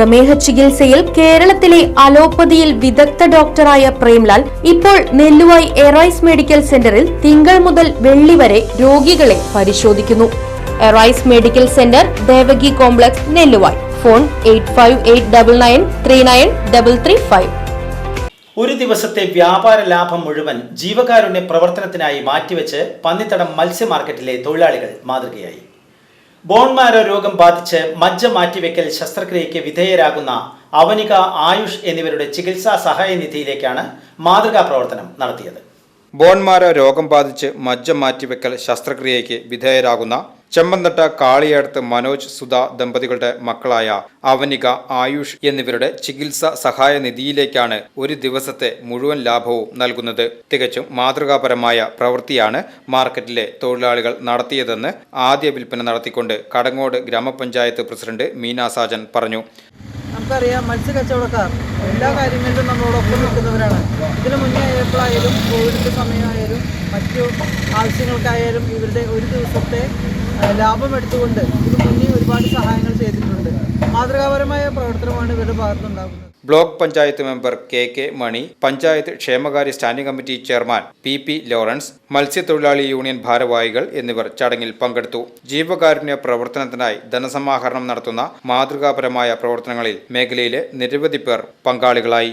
പ്രമേഹ ചികിത്സയിൽ കേരളത്തിലെ അലോപ്പതിയിൽ വിദഗ്ധ ഡോക്ടറായ പ്രേംലാൽ ഇപ്പോൾ നെല്ലുവായി എറൈസ് മെഡിക്കൽ സെന്ററിൽ തിങ്കൾ മുതൽ വെള്ളി വരെ രോഗികളെ പരിശോധിക്കുന്നു. Arise medical centre Devaki complex Nelluvayi. Phone eight ഒരു ദിവസത്തെ വ്യാപാര ലാഭം മുഴുവൻ ജീവകാരുണ്യ പ്രവർത്തനത്തിനായി മാറ്റിവെച്ച് പന്നിത്തടം മത്സ്യ മാർക്കറ്റിലെ തൊഴിലാളികൾ മാതൃകയായി. ബോൺമാരോ രോഗം ബാധിച്ച് മജ്ജ മാറ്റിവെക്കൽ ശസ്ത്രക്രിയയ്ക്ക് വിധേയരാകുന്ന അവനിക ആയുഷ് എന്നിവരുടെ ചികിത്സാ സഹായ നിധിയിലേക്കാണ് മാതൃകാ പ്രവർത്തനം നടത്തിയത്. ബോൺമാര രോഗം ബാധിച്ച് മജ്ജ മാറ്റിവെക്കൽ ശസ്ത്രക്രിയയ്ക്ക് വിധേയരാകുന്ന ചെമ്പന്തട്ട കാളിയടത്ത് മനോജ് സുധ ദമ്പതികളുടെ മക്കളായ അവനിക ആയുഷ് എന്നിവരുടെ ചികിത്സ സഹായ നിധിയിലേക്കാണ് ഒരു ദിവസത്തെ മുഴുവൻ ലാഭവും നൽകുന്നത്. തികച്ചും മാതൃകാപരമായ പ്രവൃത്തിയാണ് മാർക്കറ്റിലെ തൊഴിലാളികൾ നടത്തിയതെന്ന് ആദ്യ വിൽപ്പന നടത്തിക്കൊണ്ട് കടങ്ങോട് ഗ്രാമപഞ്ചായത്ത് പ്രസിഡന്റ് മീനാസാജൻ പറഞ്ഞു. നമുക്കറിയാം മത്സ്യ കച്ചവടക്കാർ എല്ലാ കാര്യങ്ങളിലും നമ്മളോടൊപ്പം നിൽക്കുന്നവരാണ്. ഇതിനു മുന്നേ ആയപ്പോഴായാലും കോവിഡിന്റെ സമയമായാലും മറ്റു ആവശ്യങ്ങൾക്കായാലും ഇവരുടെ ഒരു ദിവസത്തെ ലാഭം എടുത്തുകൊണ്ട് ഇത് മുന്നിൽ ഒരുപാട് സഹായങ്ങൾ ചെയ്തിട്ടുണ്ട്. മാതൃകാപരമായ പ്രവർത്തനമാണ് ഇവരുടെ ഭാഗത്തുനിന്നുണ്ടാകുന്നത്. Block panchayat member K K Mani panchayat ക്ഷേമകാര്യ standing committee chairman P P Lawrence മത്സ്യത്തൊഴിലാളി യൂണിയൻ ഭാരവാഹികൾ എന്നിവർ ചടങ്ങിൽ പങ്കെടുത്തു. ജീവകാരുണ്യ പ്രവർത്തനത്തിനായി ധനസമാഹരണം നടത്തുന്ന മാതൃകാപരമായ പ്രവർത്തനങ്ങളിൽ മേഖലയിലെ നിരവധി പേർ പങ്കാളികളായി.